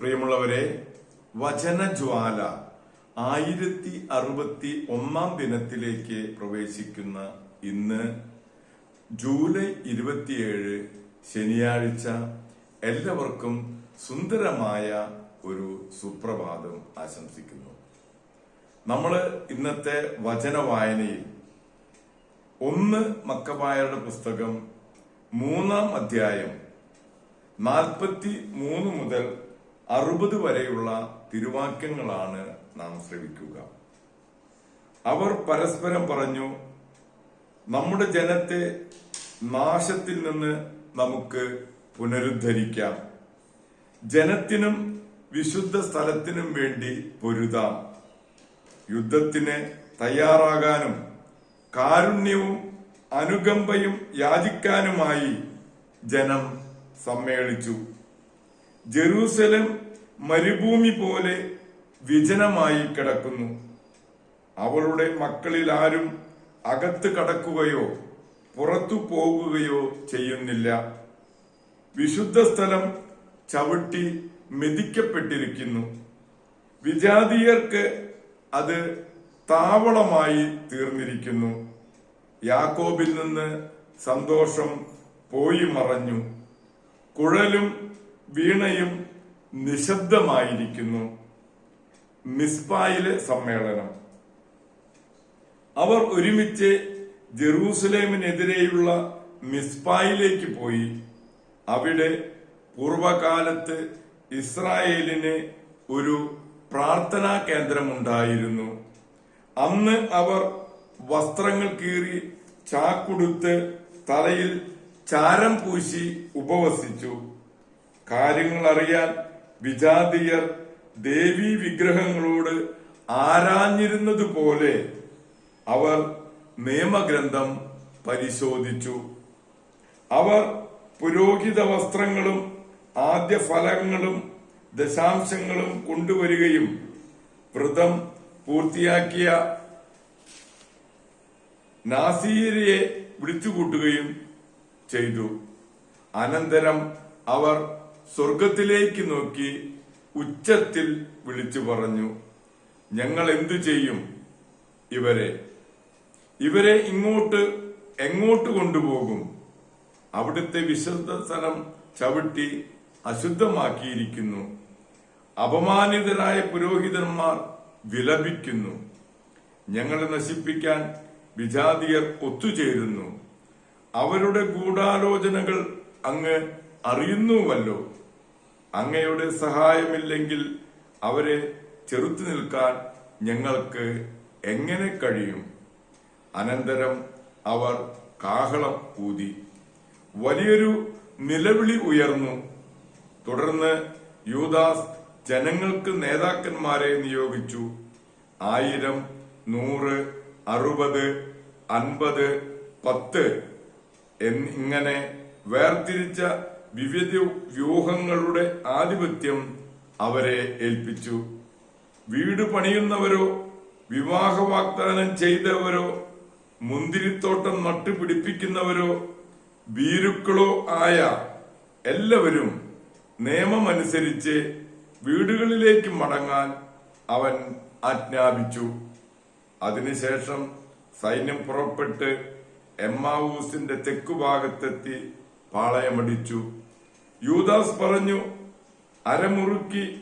പ്രിയമുള്ളവരെ വചനജ്വാല ആയിരത്തി അറുപത്തി ഒന്നാം ദിനത്തിലേക്ക് പ്രവേശിക്കുന്ന ഇന്ന് ജൂലൈ ഇരുപത്തിയേഴ് ശനിയാഴ്ച എല്ലാവർക്കും സുന്ദരമായ ഒരു സുപ്രഭാതം ആശംസിക്കുന്നു. നമ്മൾ ഇന്നത്തെ വചന വായനയിൽ ഒന്ന് മക്കബായരുടെ പുസ്തകം മൂന്നാം അധ്യായം നാൽപ്പത്തി മൂന്ന് മുതൽ അറുപത് വരെയുള്ള തിരുവാക്യങ്ങളാണ് നാം ശ്രവിക്കുക. അവർ പരസ്പരം പറഞ്ഞു നമ്മുടെ ജനത്തെ നാശത്തിൽ നിന്ന് നമുക്ക് പുനരുദ്ധരിക്കാം. ജനത്തിനും വിശുദ്ധ സ്ഥലത്തിനും വേണ്ടി പൊരുതാം. യുദ്ധത്തിന് തയ്യാറാകാനും കാരുണ്യവും അനുകമ്പയും യാചിക്കാനുമായി ജനം സമ്മേളിച്ചു. ജെറൂസലം മരുഭൂമി പോലെ വിജനമായി കിടക്കുന്നു. അവളുടെ മക്കളിൽ ആരും അകത്ത് കടക്കുകയോ പുറത്തു പോകുകയോ ചെയ്യുന്നില്ല. വിശുദ്ധ സ്ഥലം ചവിട്ടി മെതിക്കപ്പെട്ടിരിക്കുന്നു. വിജാതീയർക്ക് അത് താവളമായി തീർന്നിരിക്കുന്നു. യാക്കോബിൽ നിന്ന് സന്തോഷം പോയി മറഞ്ഞു. കുഴലും വീണയും നിശബ്ദമായിരിക്കുന്നു. മിസ്ബായിലെ സമ്മേളനം. അവർ ഒരുമിച്ച് ജെറൂസലേമിനെതിരെയുള്ള മിസ്ബായിലേക്ക് പോയി. അവിടെ പൂർവകാലത്ത് ഇസ്രായേലിന് ഒരു പ്രാർത്ഥനാ കേന്ദ്രമുണ്ടായിരുന്നു. അന്ന് അവർ വസ്ത്രങ്ങൾ കീറി ചാക്കുടുത്ത് തലയിൽ ചാരം പൂശി ഉപവസിച്ചു. കാര്യങ്ങൾ അറിയാൻ വിജാതിയർ ദേവീ വിഗ്രഹങ്ങളോട് ആരാഞ്ഞിരുന്നതുപോലെ അവർ നിയമഗ്രന്ഥം പരിശോധിച്ചു. അവർ പുരോഹിത വസ്ത്രങ്ങളും ആദ്യ ഫലങ്ങളും ദശാംശങ്ങളും കൊണ്ടുവരികയും വ്രതം പൂർത്തിയാക്കിയ നാസീരിയെ വിളിച്ചുകൂട്ടുകയും ചെയ്തു. അനന്തരം അവർ സ്വർഗത്തിലേക്ക് നോക്കി ഉച്ചത്തിൽ വിളിച്ചു പറഞ്ഞു ഞങ്ങൾ എന്തു ചെയ്യും ഇവരെ? ഇവരെ ഇങ്ങോട്ട് എങ്ങോട്ട് കൊണ്ടുപോകും? അവിടുത്തെ വിശുദ്ധ സ്ഥലം ചവിട്ടി അശുദ്ധമാക്കിയിരിക്കുന്നു. അപമാനിതരായ പുരോഹിതന്മാർ വിലപിക്കുന്നു. ഞങ്ങളെ നശിപ്പിക്കാൻ വിജാതിയർ ഒത്തുചേരുന്നു. അവരുടെ ഗൂഢാലോചനകൾ അങ്ങ് അറിയുന്നുവല്ലോ. അങ്ങയുടെ സഹായമില്ലെങ്കിൽ അവരെ ചെറുത്തു നിൽക്കാൻ ഞങ്ങൾക്ക് എങ്ങനെ കഴിയും? അനന്തരം അവർ കാഹളം ഊതി. വലിയൊരു നിലവിളി ഉയർന്നു. തുടർന്ന് യൂദാസ് ജനങ്ങൾക്ക് നേതാക്കന്മാരെ നിയോഗിച്ചു. ആയിരം നൂറ് അറുപത് അൻപത് പത്ത് എന്നിങ്ങനെ വേർതിരിച്ച വിവിധ വ്യൂഹങ്ങളുടെ ആധിപത്യം അവരെ ഏൽപ്പിച്ചു. വീട് പണിയുന്നവരോ വിവാഹ വാഗ്ദാനം ചെയ്തവരോ മുന്തിരിത്തോട്ടം നട്ടുപിടിപ്പിക്കുന്നവരോ ഭീരുക്കളോ ആയ എല്ലാവരും നിയമമനുസരിച്ച് വീടുകളിലേക്ക് മടങ്ങാൻ അവൻ ആജ്ഞാപിച്ചു. അതിനുശേഷം സൈന്യം പുറപ്പെട്ട് എമ്മാവൂസിന്റെ തെക്കുഭാഗത്തെത്തി പാളയമടിച്ചു. യൂദാസ് പറഞ്ഞു അരമുറുക്കി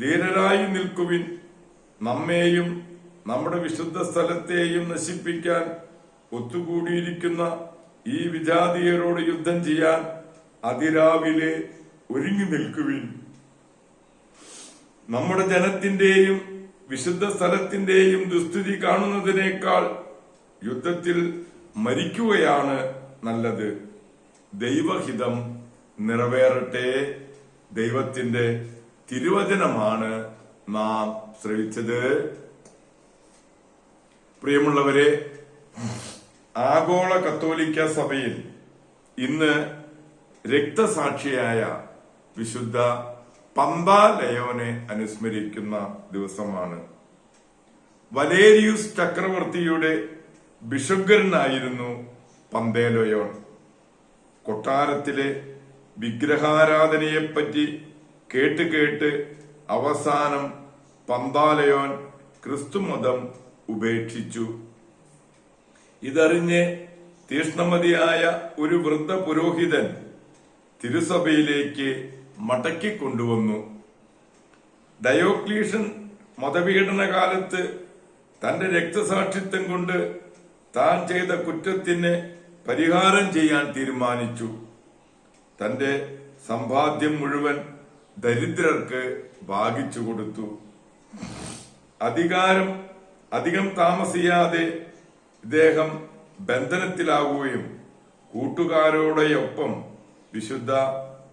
ധീരരായി നിൽക്കുവിൻ. നമ്മെയും നമ്മുടെ വിശുദ്ധ സ്ഥലത്തെയും നശിപ്പിക്കാൻ ഒത്തുകൂടിയിരിക്കുന്ന ഈ വിജാതീയരോട് യുദ്ധം ചെയ്യാൻ അതിരാവിലെ ഒരുങ്ങി നിൽക്കുവിൻ. നമ്മുടെ ജനത്തിന്റെയും വിശുദ്ധ സ്ഥലത്തിന്റെയും ദുസ്ഥിതി കാണുന്നതിനേക്കാൾ യുദ്ധത്തിൽ മരിക്കുകയാണ് നല്ലത്. ദൈവഹിതം നിറവേറട്ടെ. ദൈവത്തിന്റെ തിരുവചനമാണ് നാം ശ്രവിച്ചത്. പ്രിയമുള്ളവരെ ആഗോള കത്തോലിക്ക സഭയിൽ ഇന്ന് രക്തസാക്ഷിയായ വിശുദ്ധ പന്താ ലയോനെ അനുസ്മരിക്കുന്ന ദിവസമാണ്. വലേരിയൂസ് ചക്രവർത്തിയുടെ ബിഷുഗരനായിരുന്നു പന്തേലയോൺ കൊട്ടാരത്തിലെ വിഗ്രഹാരാധനയെപ്പറ്റി കേട്ട് കേട്ട് അവസാനം പന്താലയോൻ ക്രിസ്തുമതം ഉപേക്ഷിച്ചു. ഇതറിഞ്ഞ് തീഷ്ണമതിയായ ഒരു വൃദ്ധ പുരോഹിതൻ തിരുസഭയിലേക്ക് മടക്കിക്കൊണ്ടുവന്നു ഡയോക്ലീഷൻ മതപീഡന കാലത്ത് തന്റെ രക്തസാക്ഷിത്വം കൊണ്ട് താൻ ചെയ്ത കുറ്റത്തിന് പരിഹാരം ചെയ്യാൻ തീരുമാനിച്ചു. തന്റെ സമ്പാദ്യം മുഴുവൻ ദരിദ്രർക്ക് ഭാഗിച്ചു കൊടുത്തു. അധികാരം അധികം താമസിയാതെ ഇദ്ദേഹം ബന്ധനത്തിലാവുകയും കൂട്ടുകാരോടൊപ്പം വിശുദ്ധ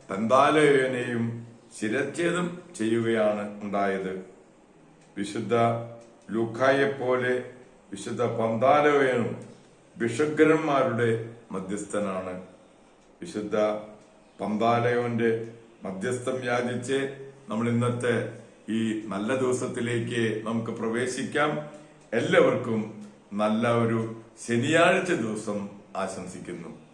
പന്താലയനെയും ശിരച്ഛേദം ചെയ്യുകയാണ് ഉണ്ടായത്. വിശുദ്ധ ലൂക്കായെപ്പോലെ വിശുദ്ധ പന്താലയനും ബിഷഗ്രന്മാരുടെ മധ്യസ്ഥനാണ്. വിശുദ്ധ പമ്പാലയോന്റെ മധ്യസ്ഥം യാചിച്ച് നമ്മൾ ഇന്നത്തെ ഈ നല്ല ദിവസത്തിലേക്ക് നമുക്ക് പ്രവേശിക്കാം. എല്ലാവർക്കും നല്ല ഒരു ശനിയാഴ്ച ദിവസം ആശംസിക്കുന്നു.